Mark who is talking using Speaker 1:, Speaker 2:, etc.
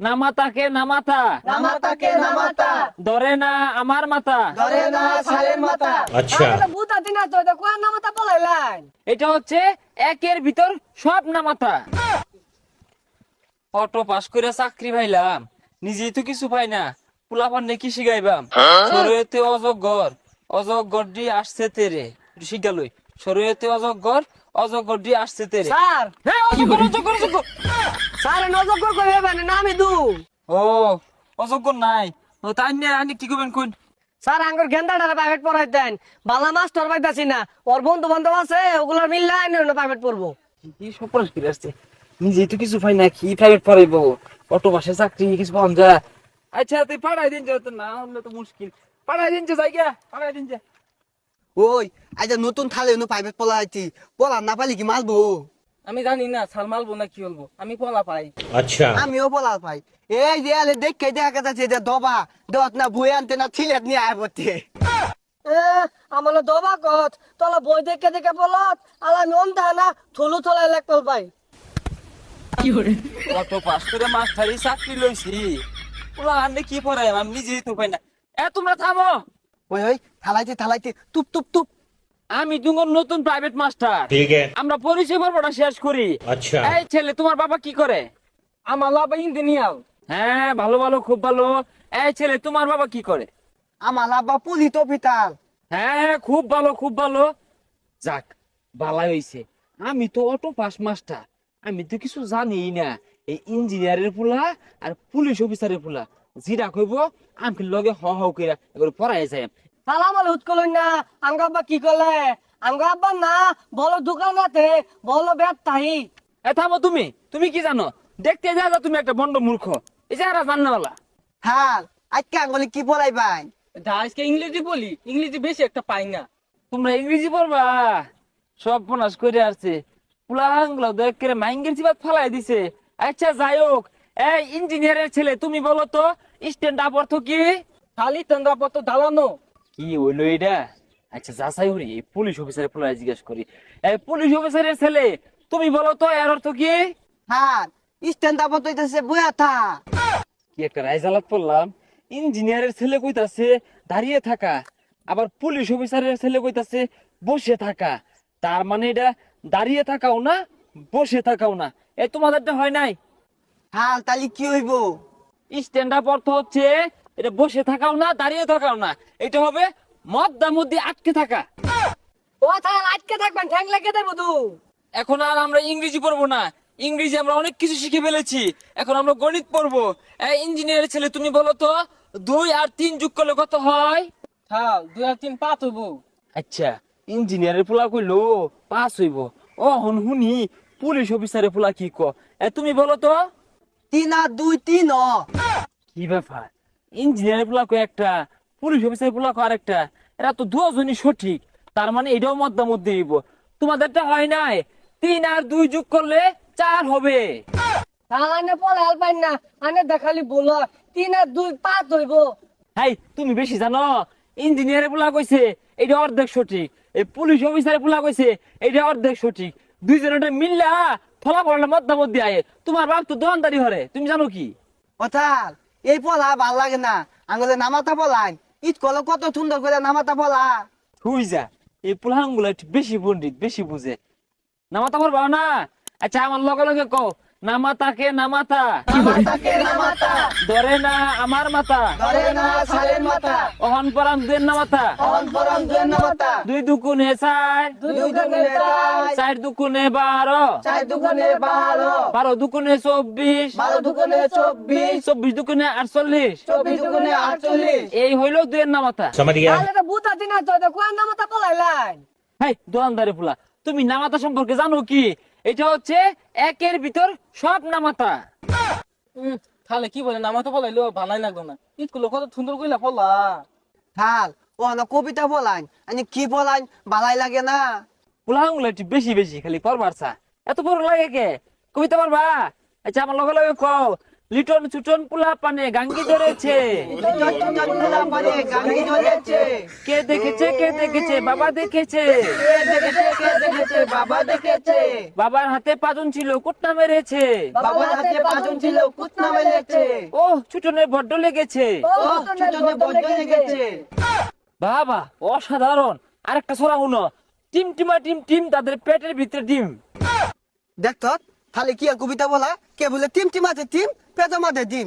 Speaker 1: নামাতাকে নামাতা।
Speaker 2: নামাতাকে নামাতা।
Speaker 1: ধরে আচ্ছা। না আমার মাথা
Speaker 2: ধরে না সালের মাথা আচ্ছা। দিনা তো দেখো নামাতা
Speaker 1: এটা হচ্ছে একের ভিতর সব নামাতা। অটো পাস করে চাকরি পাইলাম। নিজেই তো কিছু পাই না। পোলাপান নাকি শিখাইবাম? সরুয়েতে অজগর অজগর ডি আসছে তেরে। শিখালই সরুয়েতে অজগর অজগর ডি আসছে তেরে।
Speaker 2: স্যার।
Speaker 1: হ্যাঁ অজগর অজগর অজগর।
Speaker 2: স্যার নজর করে কইবে মানে না আমি দু
Speaker 1: ও নাই। ও তাই নিয়ে আনি কি করবেন কোন
Speaker 2: স্যার আঙ্গুর গেন্দাটারে প্রাইভেট পড়াই দেন। বালা মাস্টার পাইতাছি না। ওর বন্ধু বান্ধব আছে ওগুলোর মিললে আইন প্রাইভেট পড়ব।
Speaker 1: কি পড়াশ করে আসছে নিজেই তো কিছু পাই না কি প্রাইভেট পড়াইবো? অটো বাসে চাকরি কিছু পাওয়া যায়। আচ্ছা তুই পাঠাই দিন না হলে তো মুশকিল। পাঠাই দিন যা জায়গা পাঠাই দিন যা।
Speaker 3: ওই আজ নতুন থালে প্রাইভেট পলা আইছি পলা না পালি কি মারবো
Speaker 1: আমি জানি না সালমাল মালবো না কি বলব? আমি পলা পাই।
Speaker 4: আচ্ছা।
Speaker 3: আমিও পলা পাই। এই যে আলে দেখে দেখা যাচ্ছে যে দবা দত না বই আনতে না ছিলেন নিয়ে আয়
Speaker 2: আমার দবা কত? তলা বই দেখে দেখে বলত আলা নন অন্ধা না থলু থলা পল পাই।
Speaker 1: কি হরে? কত পাস করে মাছ খালি চাকরি লইছি। ওলা আনলে কি পড়ায় আমি নিজেই তো পাই না। এ তোমরা থামো।
Speaker 3: ওই ওই থালাইতে থালাইতে টুপ তুপ তুপ।
Speaker 1: আমি তোমার নতুন প্রাইভেট মাস্টার
Speaker 4: ঠিক। আছে
Speaker 1: আমরা পরিষেবার পড়া শেষ করি।
Speaker 4: আচ্ছা।
Speaker 1: এই ছেলে তোমার বাবা কি করে? আমার বাবা ইঞ্জিনিয়ার হ্যাঁ ভালো ভালো খুব ভালো। এই ছেলে তোমার বাবা কি করে?
Speaker 3: আমার বাবা পুলিশ অফিসার
Speaker 1: হ্যাঁ খুব ভালো খুব ভালো। যাক ভালোই হইছে। আমি তো অটো পাস মাস্টার আমি তো কিছু জানি না। এই ইঞ্জিনিয়ারের পোলা আর পুলিশ অফিসারের পোলা। জিরা কইব আমি লগে হ হ কইরা এগুলো পড়ায়
Speaker 2: যায় আল উৎকল না আব্বা কি করলে আব্বা না বলো দোকান আছে বলো ব্যাট তাই
Speaker 1: এ থামো তুমি তুমি কি জানো? দেখতে যা যা তুমি একটা বন্ড মূর্খ। এই যে আর জান্নাওয়ালা
Speaker 3: হাল আজকে আঙ্গুলি কি পলাই পাই
Speaker 1: আজকে ইংরেজি বলি ইংরেজি বেশি একটা পাই না। তোমরা ইংরেজি পড়বা? সব পনাশ করে আসছে। পুলাঙ্গুলো দেখ করে মাইঙ্গের জিবাত ফালাই দিছে। আচ্ছা যাই হোক এই ইঞ্জিনিয়ারের ছেলে তুমি বলো তো স্ট্যান্ড আপ অর্থ কি? খালি স্ট্যান্ড আপ অর্থ দাঁড়ানো কি হইল এটা? আচ্ছা যাচাই করি। এই পুলিশ অফিসারের পোলায় জিজ্ঞেস করি। এই পুলিশ অফিসারের ছেলে তুমি বলো তো এর অর্থ কি?
Speaker 3: হাল স্ট্যান্ড আপ হইতেছে বইয়া থা।
Speaker 1: কি একটা রাইজালাত পড়লাম? ইঞ্জিনিয়ারের ছেলে কইতাছে দাঁড়িয়ে থাকা। আবার পুলিশ অফিসারের ছেলে কইতাছে বসে থাকা। তার মানে এটা দাঁড়িয়ে থাকাও না বসে থাকাও না। এ তোমাদেরটা হয় নাই?
Speaker 3: হাল তাহলে কি হইব?
Speaker 1: স্ট্যান্ড আপ অর্থ হচ্ছে এটা বসে থাকাও না দাঁড়িয়ে থাকাও না। এটা হবে মদ্দা মধ্যে আটকে থাকা।
Speaker 2: ও আজকে থাকবেন ঠ্যাং লেগে দেবো তু
Speaker 1: এখন আর আমরা ইংরেজি পড়ব না। ইংরেজি আমরা অনেক কিছু শিখে ফেলেছি। এখন আমরা গণিত পড়ব। ইঞ্জিনিয়ারের ছেলে তুমি বলো তো দুই আর তিন যোগ করলে কত হয়?
Speaker 5: হ্যাঁ দুই আর তিন পাঁচ হইব।
Speaker 1: আচ্ছা ইঞ্জিনিয়ারের পোলা কইলো পাস হইব। ও হন হুনি পুলিশ অফিসারের পোলা কি ক তুমি বলো তো।
Speaker 3: তিন আর দুই তিন।
Speaker 1: কি ব্যাপার? ইঞ্জিনিয়ারের পোলা কয় একটা পুলিশ অফিসারের পোলা কয় আরেকটা এরা তো দুজনই সঠিক। তার মানে এটাও মধ্যে মধ্যে হইব তোমাদেরটা হয় নাই তিন আর দুই যোগ করলে চার হবে।
Speaker 2: তাহলে আনে পলে হাল পাই না। আনে দেখালি বলো তিন আর দুই পাঁচ হইব।
Speaker 1: হাই তুমি বেশি জানো ইঞ্জিনিয়ারের পোলা কইছে এটা অর্ধেক সঠিক। এই পুলিশ অফিসারের পোলা কইছে এটা অর্ধেক সঠিক। দুইজনের মিললা ফলাফলটা মধ্যে মধ্যে আয়ে। তোমার বাপ তো দোকানদারি হরে তুমি জানো কি?
Speaker 3: অথাল এই পলা ভালো লাগে না। আঙুলে নামাতা পলাই। ইট কল কত সুন্দর করে নামাতা পলা।
Speaker 1: হুই যা, এই পোলা আঙুলে বেশি পণ্ডিত, বেশি বুঝে। নামাতা পারবা না? আচ্ছা আমার লগে লগে কও।
Speaker 3: না
Speaker 1: মাতাকে না মাথা
Speaker 3: ধরে না আমার মাথা
Speaker 1: অহন
Speaker 3: দেন দুই
Speaker 1: চার
Speaker 3: চার
Speaker 1: চব্বিশ।
Speaker 3: চব্বিশ।
Speaker 1: চব্বিশ দুকুনে আটচল্লিশ।
Speaker 3: চব্বিশ দুকুনে আটচল্লিশ।
Speaker 1: এই হইল দুয়ের
Speaker 2: না মাথা বুথা দিন না মাথা পলাইলাই
Speaker 1: হেই দোকানদারি পোলা তুমি নামাতা সম্পর্কে জানো কি? এটা হচ্ছে একের ভিতর সব নামাতা।
Speaker 5: তাহলে কি বলে? নামাতা বলাইলো ভালাই লাগল না। ইটগুলো কত সুন্দর কইলা ফলা
Speaker 3: থাল ও না কবিতা বলাইন। আমি কি বলাইন ভালাই লাগে না।
Speaker 1: পোলাহাঙ্গুলো একটু বেশি বেশি খালি করবার চা এত বড় লাগে কে? কবিতা পারবা আচ্ছা আমার লগে লগে কও। লিটন ছুটন পোলা পানে গাঙ্গি ধরেছে। কে দেখেছে কে দেখেছে, বাবা দেখেছে। বাবার হাতে পাজন ছিল, কুটনা মেরেছে। ও ছুটনের বড্ড লেগেছে। বাবা, অসাধারণ। আরেকটা সোরা হুনো টিম টিমা টিম টিম, তাদের পেটের ভিতরে ডিম।
Speaker 3: দেখত তাহলে কি কবিতা বলা? কে বলে টিম টিম আছে টিম পেজা মাঝে ডিম